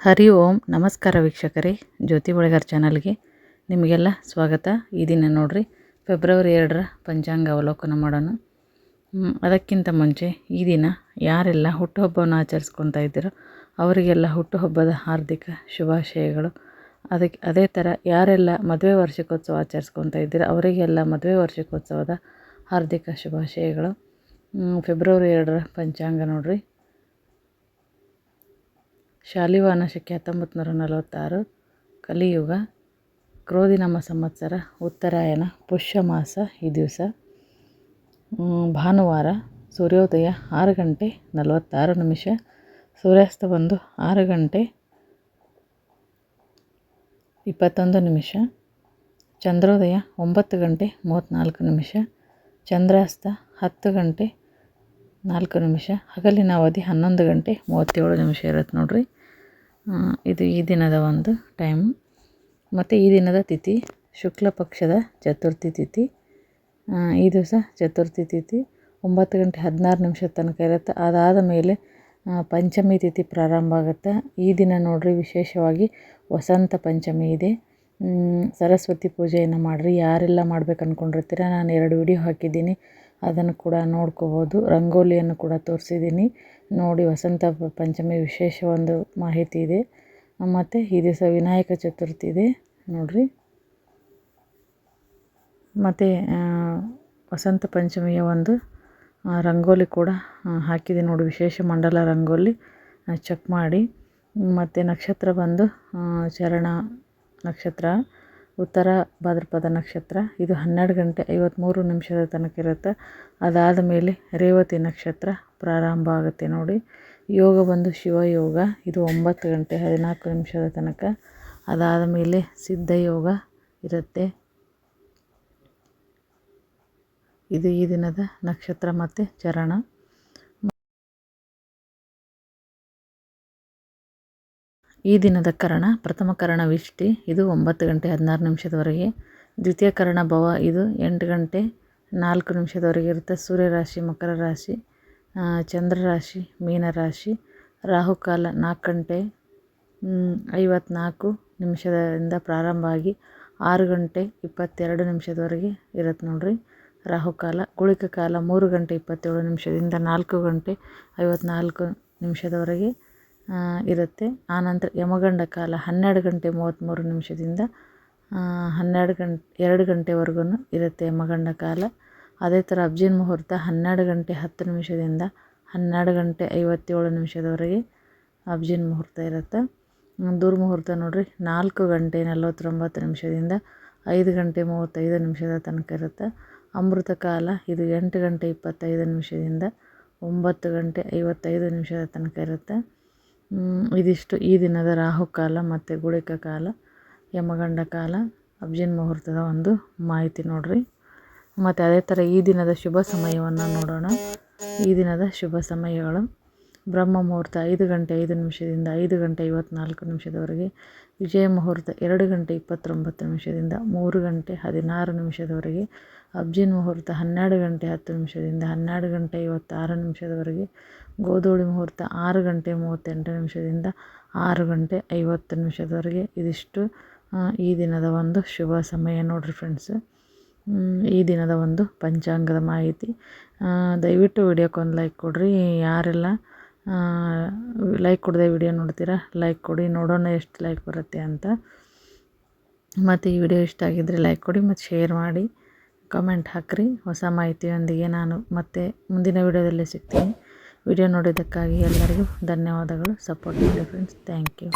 ಹರಿ ಓಂ, ನಮಸ್ಕಾರ ವೀಕ್ಷಕರೇ, ಜ್ಯೋತಿ ಬಳೆಗಾರ್ ಚಾನಲ್ಗೆ ನಿಮಗೆಲ್ಲ ಸ್ವಾಗತ. ಈ ದಿನ ನೋಡ್ರಿ, ಫೆಬ್ರವರಿ ಎರಡರ ಪಂಚಾಂಗ ಅವಲೋಕನ ಮಾಡೋಣ. ಅದಕ್ಕಿಂತ ಮುಂಚೆ ಈ ದಿನ ಯಾರೆಲ್ಲ ಹುಟ್ಟುಹಬ್ಬವನ್ನು ಆಚರಿಸ್ಕೊತಾ ಇದ್ದೀರೋ, ಅವರಿಗೆಲ್ಲ ಹುಟ್ಟುಹಬ್ಬದ ಹಾರ್ದಿಕ ಶುಭಾಶಯಗಳು. ಅದಕ್ಕೆ ಅದೇ ಥರ ಯಾರೆಲ್ಲ ಮದುವೆ ವಾರ್ಷಿಕೋತ್ಸವ ಆಚರಿಸ್ಕೊತಾ ಇದ್ದೀರೋ, ಅವರಿಗೆಲ್ಲ ಮದುವೆ ವಾರ್ಷಿಕೋತ್ಸವದ ಹಾರ್ದಿಕ ಶುಭಾಶಯಗಳು. ಫೆಬ್ರವರಿ ಎರಡರ ಪಂಚಾಂಗ ನೋಡ್ರಿ. ಶಾಲಿವಾನ ಶಕೆ ಹತ್ತೊಂಬತ್ತು ನೂರ ನಲವತ್ತಾರು, ಕಲಿಯುಗ, ಕ್ರೋಧಿನಾಮ ಸಂವತ್ಸರ, ಉತ್ತರಾಯಣ ಪುಷ್ಯ ಮಾಸ ಈ ದಿವಸ. ಭಾನುವಾರ, ಸೂರ್ಯೋದಯ ಆರು ಗಂಟೆ ನಲವತ್ತಾರು ನಿಮಿಷ ಸೂರ್ಯಾಸ್ತ ಬಂದು ಆರು ಗಂಟೆ ಇಪ್ಪತ್ತೊಂದು ನಿಮಿಷ, ಚಂದ್ರೋದಯ ಒಂಬತ್ತು ಗಂಟೆ ಮೂವತ್ತ್ನಾಲ್ಕು ನಿಮಿಷ, ಚಂದ್ರಾಸ್ತ ಹತ್ತು ಗಂಟೆ ನಾಲ್ಕು ನಿಮಿಷ, ಹಗಲಿನ ಅವಧಿ ಹನ್ನೊಂದು ಗಂಟೆ ಮೂವತ್ತೇಳು ನಿಮಿಷ ಇರುತ್ತೆ ನೋಡ್ರಿ. ಇದು ಈ ದಿನದ ಒಂದು ಟೈಮ್ ಮತ್ತು ಈ ದಿನದ ತಿಥಿ, ಶುಕ್ಲ ಪಕ್ಷದ ಚತುರ್ಥಿ ತಿಥಿ. ಈ ದಿವಸ ಚತುರ್ಥಿ ತಿಥಿ. ಒಂಬತ್ತು ಗಂಟೆ ಹದಿನಾರು ನಿಮಿಷದ ತನಕ ಇರುತ್ತೆ. ಅದಾದ ಮೇಲೆ ಪಂಚಮಿ ತಿಥಿ ಪ್ರಾರಂಭ ಆಗುತ್ತೆ. ಈ ದಿನ ನೋಡ್ರಿ, ವಿಶೇಷವಾಗಿ ವಸಂತ ಪಂಚಮಿ ಇದೆ. ಸರಸ್ವತಿ ಪೂಜೆಯನ್ನು ಮಾಡಿರಿ. ಯಾರೆಲ್ಲ ಮಾಡ್ಬೇಕು ಅಂದ್ಕೊಂಡಿರ್ತೀರ ನಾನು ಎರಡು ವಿಡಿಯೋ ಹಾಕಿದ್ದೀನಿ. ಅದನ್ನು ಕೂಡ ನೋಡ್ಕೋಬೋದು. ರಂಗೋಲಿಯನ್ನು ಕೂಡ ತೋರಿಸಿದ್ದೀನಿ. ನೋಡಿ ವಸಂತ ಪಂಚಮಿ ವಿಶೇಷ ಒಂದು ಮಾಹಿತಿ ಇದೆ. ಮತ್ತು ಈ ದಿವಸ ವಿನಾಯಕ ಚತುರ್ಥಿ ಇದೆ. ನೋಡಿರಿ. ಮತ್ತು ವಸಂತ ಪಂಚಮಿಯ ಒಂದು ರಂಗೋಲಿ ಕೂಡ ಹಾಕಿದೆ ನೋಡಿ. ವಿಶೇಷ ಮಂಡಲ ರಂಗೋಲಿ ಚೆಕ್ ಮಾಡಿ. ಮತ್ತು ನಕ್ಷತ್ರ ಬಂದು ಚರಣ ನಕ್ಷತ್ರ. ಉತ್ತರ ಭಾದ್ರಪದ ನಕ್ಷತ್ರ. ಇದು ಹನ್ನೆರಡು ಗಂಟೆ ಐವತ್ತ್ಮೂರು ನಿಮಿಷದ ತನಕ ಇರುತ್ತೆ. ಅದಾದ ಮೇಲೆ ರೇವತಿ ನಕ್ಷತ್ರ ಪ್ರಾರಂಭ ಆಗುತ್ತೆ ನೋಡಿ. ಯೋಗ ಬಂದು ಶಿವಯೋಗ. ಇದು ಒಂಬತ್ತು ಗಂಟೆ ಹದಿನಾಲ್ಕು ನಿಮಿಷದ ತನಕ. ಅದಾದ ಮೇಲೆ ಸಿದ್ಧಯೋಗ ಇರುತ್ತೆ. ಇದು ಈ ದಿನದ ನಕ್ಷತ್ರ ಮತ್ತು ಚರಣ. ಈ ದಿನದ ಕರಣ ಪ್ರಥಮ ಕರಣ ವಿಷ್ಟಿ ಇದು ಒಂಬತ್ತು ಗಂಟೆ ಹದಿನಾರು ನಿಮಿಷದವರೆಗೆ. ದ್ವಿತೀಯ ಕರಣ ಭವ. ಇದು ಎಂಟು ಗಂಟೆ ನಾಲ್ಕು ನಿಮಿಷದವರೆಗೆ ಇರುತ್ತೆ. ಸೂರ್ಯರಾಶಿ ಮಕರ ರಾಶಿ ಚಂದ್ರರಾಶಿ ಚಂದ್ರ ರಾಶಿ, ಮೀನ ರಾಶಿ. ರಾಹುಕಾಲ ನಾಲ್ಕು ಗಂಟೆ ಐವತ್ನಾಲ್ಕು ನಿಮಿಷದಿಂದ ಪ್ರಾರಂಭ ಆಗಿ ಆರು ಗಂಟೆ ಇಪ್ಪತ್ತೆರಡು ನಿಮಿಷದವರೆಗೆ ಇರುತ್ತೆ ನೋಡ್ರಿ. ರಾಹುಕಾಲ ಗುಳಿಕ ಕಾಲ ಮೂರು ಗಂಟೆ ಇಪ್ಪತ್ತೇಳು ನಿಮಿಷದಿಂದ ನಾಲ್ಕು ಗಂಟೆ ಐವತ್ನಾಲ್ಕು ನಿಮಿಷದವರೆಗೆ ಇರುತ್ತೆ. ಆನಂತರ ಯಮಗಂಡ ಕಾಲ ಹನ್ನೆರಡು ಗಂಟೆ ಮೂವತ್ತ್ಮೂರು ನಿಮಿಷದಿಂದ ಹನ್ನೆರಡು ಗಂಟೆ ಎರಡು ಗಂಟೆವರೆಗೂ ಇರುತ್ತೆ ಯಮಗಂಡ ಕಾಲ. ಅದೇ ಥರ ಅಬ್ಜಿನ್ ಮುಹೂರ್ತ ಹನ್ನೆರಡು ಗಂಟೆ ಹತ್ತು ನಿಮಿಷದಿಂದ ಹನ್ನೆರಡು ಗಂಟೆ ಐವತ್ತೇಳು ನಿಮಿಷದವರೆಗೆ ಅಬ್ಜಿನ ಮುಹೂರ್ತ ಇರುತ್ತೆ. ದುರ್ಮುಹೂರ್ತ ನೋಡಿರಿ, ನಾಲ್ಕು ಗಂಟೆ ನಲವತ್ತೊಂಬತ್ತು ನಿಮಿಷದಿಂದ ಐದು ಗಂಟೆ ಮೂವತ್ತೈದು ನಿಮಿಷದ ತನಕ ಇರುತ್ತೆ. ಅಮೃತ ಕಾಲ ಇದು ಎಂಟು ಗಂಟೆ ಇಪ್ಪತ್ತೈದು ನಿಮಿಷದಿಂದ ಒಂಬತ್ತು ಗಂಟೆ ಐವತ್ತೈದು ನಿಮಿಷದ ತನಕ ಇರುತ್ತೆ. ಇದಿಷ್ಟು ಈ ದಿನದ ರಾಹುಕಾಲ ಮತ್ತು ಗುಳಿಕ ಕಾಲ, ಯಮಗಂಡ ಕಾಲ, ಅಬ್ಜಿನ್ ಮುಹೂರ್ತದ ಒಂದು ಮಾಹಿತಿ ನೋಡ್ರಿ. ಮತ್ತು ಅದೇ ಥರ ಈ ದಿನದ ಶುಭ ಸಮಯವನ್ನು ನೋಡೋಣ. ಈ ದಿನದ ಶುಭ ಸಮಯಗಳು. ಬ್ರಹ್ಮ ಮುಹೂರ್ತ ಐದು ಗಂಟೆ ಐದು ನಿಮಿಷದಿಂದ ಐದು ಗಂಟೆ ಐವತ್ನಾಲ್ಕು ನಿಮಿಷದವರೆಗೆ, ವಿಜಯ ಮುಹೂರ್ತ ಎರಡು ಗಂಟೆ ಇಪ್ಪತ್ತೊಂಬತ್ತು ನಿಮಿಷದಿಂದ ಮೂರು ಗಂಟೆ ಹದಿನಾರು ನಿಮಿಷದವರೆಗೆ ಅಬ್ಜಿನ್ ಮುಹೂರ್ತ ಹನ್ನೆರಡು ಗಂಟೆ ಹತ್ತು ನಿಮಿಷದಿಂದ ಹನ್ನೆರಡು ಗಂಟೆ ಐವತ್ತಾರು ನಿಮಿಷದವರೆಗೆ ಗೋಧೂಳಿ ಮುಹೂರ್ತ ಆರು ಗಂಟೆ ಮೂವತ್ತೆಂಟು ನಿಮಿಷದಿಂದ ಆರು ಗಂಟೆ ಐವತ್ತು ನಿಮಿಷದವರೆಗೆ ಇದಿಷ್ಟು ಈ ದಿನದ ಒಂದು ಶುಭ ಸಮಯ ನೋಡಿರಿ ಫ್ರೆಂಡ್ಸ್ ಈ ದಿನದ ಒಂದು ಪಂಚಾಂಗದ ಮಾಹಿತಿ. ದಯವಿಟ್ಟು ವಿಡಿಯೋಕ್ಕೊಂದು ಲೈಕ್ ಕೊಡಿರಿ. ಯಾರೆಲ್ಲ ಲೈಕ್ ಕೊಡದೆ ವಿಡಿಯೋ ನೋಡ್ತೀರಾ ಲೈಕ್ ಕೊಡಿ. ನೋಡೋಣ ಎಷ್ಟು ಲೈಕ್ ಬರುತ್ತೆ ಅಂತ. ಮತ್ತು ಈ ವಿಡಿಯೋ ಇಷ್ಟ ಆಗಿದ್ದರೆ ಲೈಕ್ ಕೊಡಿ, ಮತ್ತು ಶೇರ್ ಮಾಡಿ. ಕಮೆಂಟ್ ಹಾಕಿರಿ. ಹೊಸ ಮಾಹಿತಿಯೊಂದಿಗೆ ನಾನು ಮತ್ತೆ ಮುಂದಿನ ವಿಡಿಯೋದಲ್ಲಿ ಸಿಗ್ತೀನಿ. ವಿಡಿಯೋ ನೋಡಿದ್ದಕ್ಕಾಗಿ ಎಲ್ಲರಿಗೂ ಧನ್ಯವಾದಗಳು. ಸಪೋರ್ಟ್ ಮಾಡಿ ಫ್ರೆಂಡ್ಸ್ ಥ್ಯಾಂಕ್ ಯು